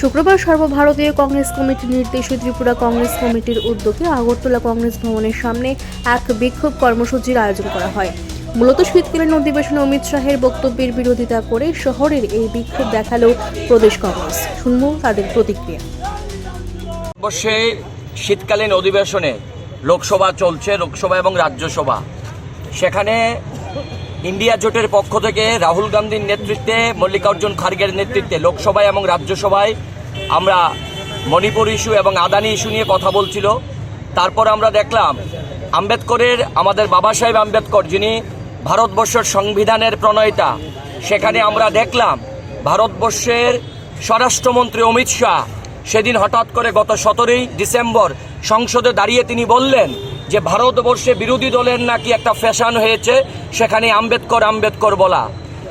শুক্রবার সর্বভারতীয় কংগ্রেস কমিটির নির্দেশে ত্রিপুরা কংগ্রেস কমিটির উদ্যোগে আগরতলা কংগ্রেস ভবনের সামনে এক বিক্ষোভ কর্মসূচির আয়োজন করা হয়। মূলত শীতকালীন অধিবেশনে অমিত শাহের বক্তব্যের বিরোধিতা করে শহরের এই বিক্ষোভ দেখাল প্রদেশ কংগ্রেস। শুনব তাদের প্রতিক্রিয়া। অবশ্যই শীতকালীন অধিবেশনে লোকসভা চলছে, লোকসভা এবং রাজ্যসভা। সেখানে ইন্ডিয়া জোটের পক্ষ থেকে রাহুল গান্ধীর নেতৃত্বে, মল্লিকার্জুন খার্গের নেতৃত্বে, লোকসভায় এবং রাজ্যসভায় আমরা মণিপুর ইস্যু এবং আদানি ইস্যু নিয়ে কথা বলছিল। তারপর আমরা দেখলাম আম্বেদকরের, আমাদের বাবা সাহেব আম্বেদকর, যিনি ভারতবর্ষের সংবিধানের প্রণয়িতা, সেখানে আমরা দেখলাম ভারতবর্ষের স্বরাষ্ট্রমন্ত্রী অমিত শাহ সেদিন হঠাৎ করে গত সতেরোই ডিসেম্বর সংসদে দাঁড়িয়ে তিনি বললেন যে ভারতবর্ষে বিরোধী দলের নাকি একটা ফ্যাশন হয়েছে, সেখানে আম্বেদকর আম্বেদকর বলা।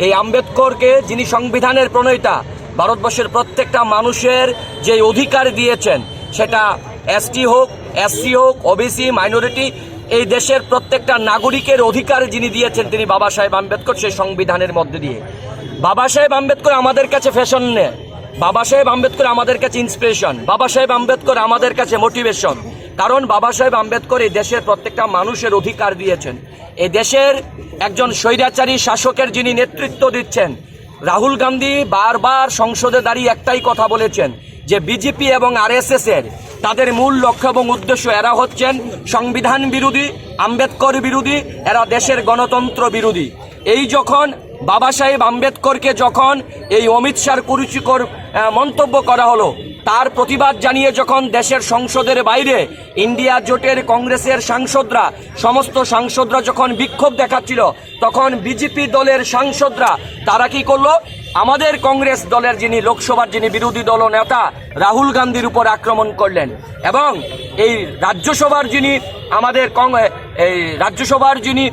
এই আম্বেদকরকে যিনি সংবিধানের প্রণয়িতা ভারতবর্ষের প্রত্যেকটা মানুষের যে অধিকার দিয়েছেন, সেটা এসটি হোক, এসসি হোক, ওবিসি, মাইনরিটি, এই দেশের প্রত্যেকটা নাগরিকের অধিকার যিনি দিয়েছেন, তিনি বাবা সাহেব আম্বেদকর সেই সংবিধানের মধ্যে দিয়ে। বাবা সাহেব আম্বেদকর আমাদের কাছে ফ্যাশন নেয় বাবা সাহেব আম্বেদকর আমাদের কাছে ইন্সপিরেশন বাবা সাহেব আম্বেদকর আমাদের কাছে মোটিভেশন কারণ বাবা সাহেব আম্বেদকর এই দেশের প্রত্যেকটা মানুষের অধিকার দিয়েছেন। এই দেশের একজন স্বৈরাচারী শাসকের যিনি নেতৃত্ব দিচ্ছেন, রাহুল গান্ধী বারবার সংসদে দাঁড়িয়ে একটাই কথা বলেছেন যে বিজেপি এবং আরএসএস এর তাদের মূল লক্ষ্য এবং উদ্দেশ্য এরা হচ্ছেন সংবিধান বিরোধী, আম্বেদকর বিরোধী, এরা দেশের গণতন্ত্র বিরোধী। এই যখন বাবা সাহেব আম্বেদকরকে যখন এই অমিত শাহর কুরুচিকর মন্তব্য করা হলো তার প্রতিবাদ জানিয়ে যখন দেশের সংসদের বাইরে ইন্ডিয়া জোটের কংগ্রেসের সাংসদরা, সমস্ত সাংসদরা যখন বিক্ষোভ দেখাচ্ছিল, তখন বিজেপি দলের সাংসদরা, তারা কি করল? আমাদের কংগ্রেস দলের যিনি লোকসভার যিনি বিরোধী দল নেতা, রাহুল গান্ধীর উপর আক্রমণ করলেন এবং এই রাজ্যসভার যিনি আমাদের এই রাজ্যসভার যিনি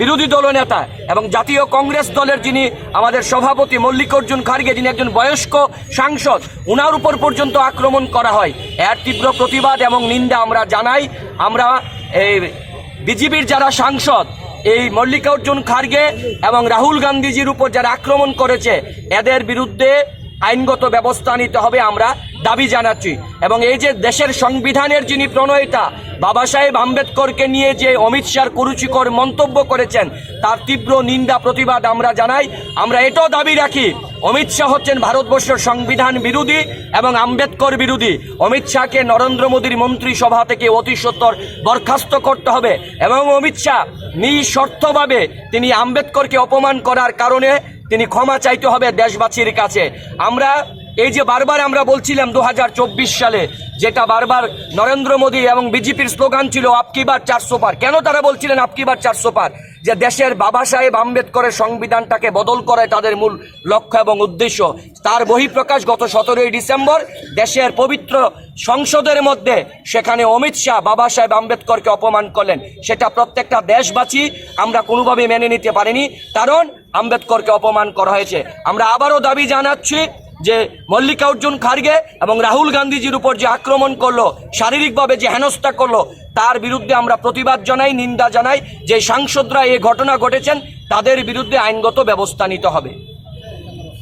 বিরোধী দল নেতা এবং জাতীয় কংগ্রেস দলের যিনি আমাদের সভাপতি মল্লিকার্জুন খার্গে, যিনি একজন বয়স্ক সাংসদ, উনার উপর পর্যন্ত আক্রমণ করা হয়। এর তীব্র প্রতিবাদ এবং নিন্দা আমরা জানাই। আমরা এই বিজেপির যারা সাংসদ, এই মল্লিকার্জুন খার্গে এবং রাহুল গান্ধীজির উপর যারা আক্রমণ করেছে, এদের বিরুদ্ধে আইনগত ব্যবস্থা নিতে হবে। আমরা দাবি জানাচ্ছি। এবং এই যে দেশের সংবিধানের যিনি প্রণয়িতা, বাবা সাহেব আম্বেদকরকে নিয়ে যে অমিত শাহর কুরুচিকর মন্তব্য করেছেন, তার তীব্র নিন্দা, প্রতিবাদ আমরা জানাই। আমরা এটাও দাবি রাখি, অমিত শাহ হচ্ছেন ভারতবর্ষের সংবিধান বিরোধী এবং আম্বেদকর বিরোধী। অমিত শাহকে নরেন্দ্র মোদীর মন্ত্রিসভা থেকে অতি সত্তর বরখাস্ত করতে হবে এবং অমিত শাহ নিঃশর্তভাবে তিনি আম্বেদকরকে অপমান করার কারণে তিনি ক্ষমা চাইতে হবে দেশবাসীর কাছে। আমরা এই যে বারবার আমরা বলছিলাম দু হাজার চব্বিশ সালে যেটা বারবার নরেন্দ্র মোদী এবং বিজেপির স্লোগান ছিল আপকি বার চারশো পার। কেন তারা বলছিলেন আপকি বার চারশো পার? যে দেশের বাবা সাহেব আম্বেদকরের সংবিধানটাকে বদল করায় তাদের মূল লক্ষ্য এবং উদ্দেশ্য। তার বহিঃপ্রকাশ গত সতেরোই ডিসেম্বর। দেশের পবিত্র সংসদের মধ্যে সেখানে অমিত শাহ বাবা সাহেব আম্বেদকরকে অপমান করলেন। সেটা প্রত্যেকটা দেশবাসী আমরা কোনোভাবে মেনে নিতে পারিনি। কারণ আম্বেদকরকে অপমান করা হয়েছে। আমরা আবারও দাবি জানাচ্ছি যে মল্লিকার্জুন খার্গে এবং রাহুল গান্ধীজির উপর যে আক্রমণ করল, শারীরিকভাবে যে হেনস্থা করল, তার বিরুদ্ধে আমরা প্রতিবাদ জানাই, নিন্দা জানাই। যে সাংসদরা এই ঘটনা ঘটেছেন, তাদের বিরুদ্ধে আইনগত ব্যবস্থা নিতে হবে।